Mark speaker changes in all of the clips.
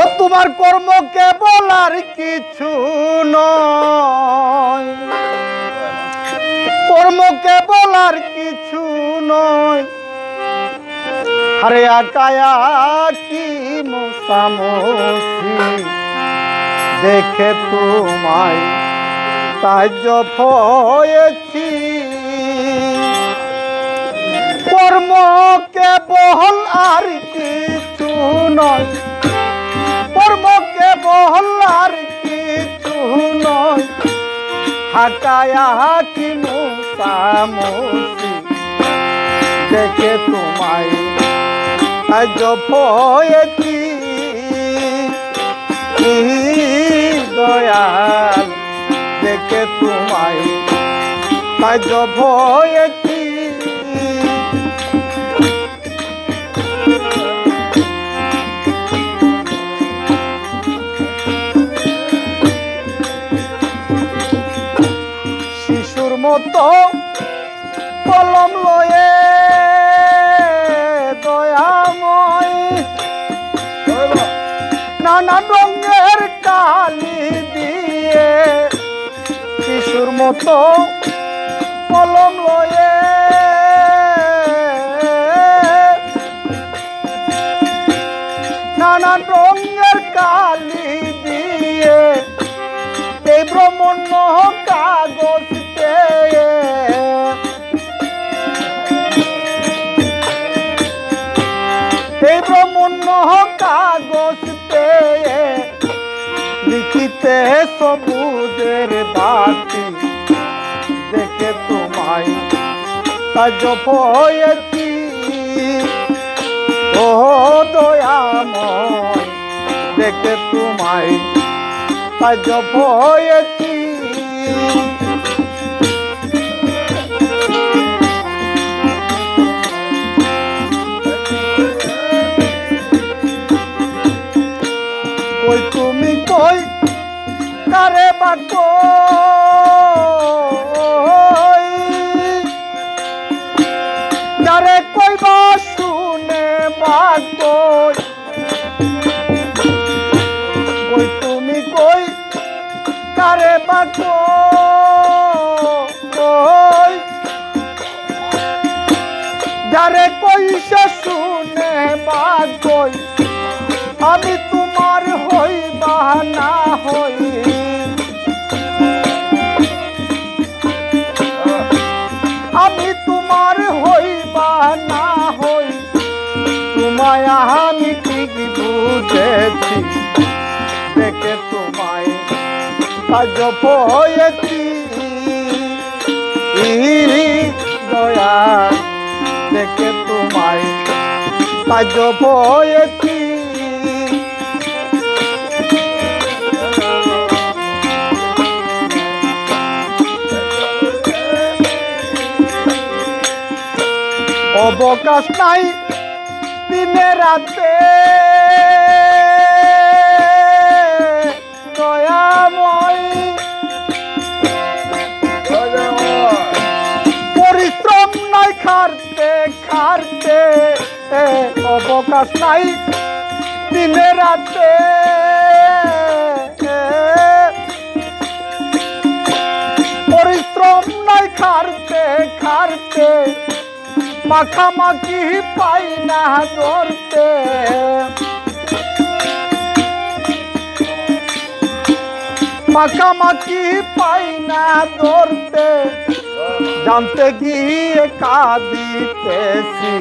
Speaker 1: ও তোমার কর্ম কেবল আর কিছু নয়। কর্ম কেবল আর কিছু নয়। আরে আকায়া কি মশামসি দেখে তোমায় তাই হয়েছি। কর্ম কেবল আর কিছু নয়। কর্ম কেবল আর কিছু নয়। হাকায়া কি মুসামসি দেখে তোমায় আজ হয়েছি কি দয়াল, দেখে তোমায় আজ হয়েছি মতো কলম লয়ে দয়াময়। নানান রঙের কালি দিয়ে শিশুর মতো কলম লয়ে নানান লিখিতে সবুজের বাতি। দেখে তোমায় কাজ হয়েছি ও দয়াময় দেখে তোমায় কাজ হয়েছি যারে কই বা শুনে বাক কই তুমি কই? কারে বাক যারে কই সে শুনে বাক আমি তোমার আজ হয়েছি দয়া দেখে তোমায় আজ হয়েছি অবকাশ নাই দিনে রাতে। দয়াময় খারতে অবকাশ নাই দিনে রাতে। পরিশ্রম নাই খারতে খারতে মাখামাখি পাই না ধরতে। মাখামাখি পাই না ধরতে। জানতে গিয়ে কাঁদিতেছি।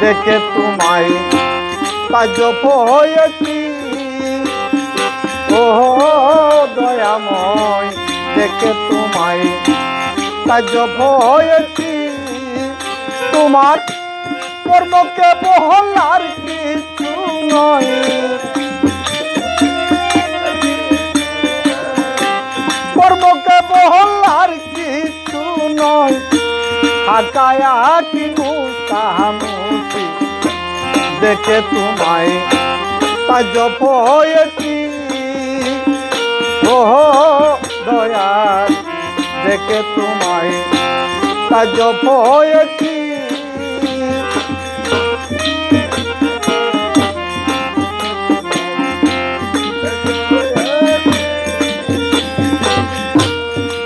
Speaker 1: দেখে তোমায় কাজ হয়েছি। ও দয়াময়, দেখে তোমায় কাজ হয়েছি। তোমার কর্মকে বহল আর কিছু নয়। তাকায়া কি কাহামুতি দেখে তোমায় তাজ পয়েছি। ওহ, দয়া দেখে তোমায় তাজ পয়েছি।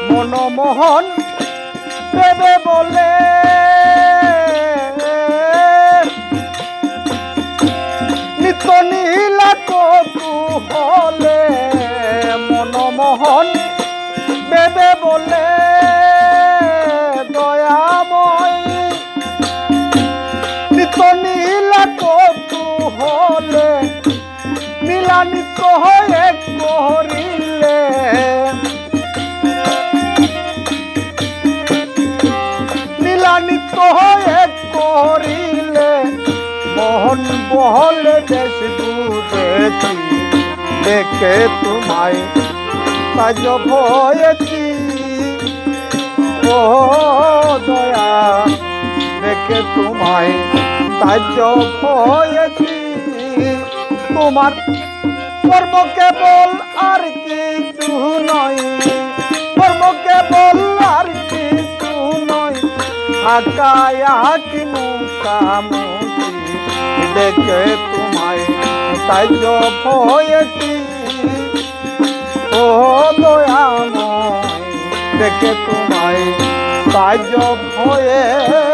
Speaker 1: মনমোহন দেবে হয়ে করিলে নীলানিত হয়ে করিলে মোহন বহলে দেশ দূরেছি দেখে তোমায় কাজ ভয়েছি ও দয়া, দেখে তোমায় কাজ ভয়েছি তোমার কর্ম কেবল আর কিছু নয়। কর্ম কেবল আর কিছু নয়। আকায়া কি মুখামুখি দেখে তোমায়, তাই ভয়েছি ও দয়াময় দেখে তোমায়, তাই ভয়েছি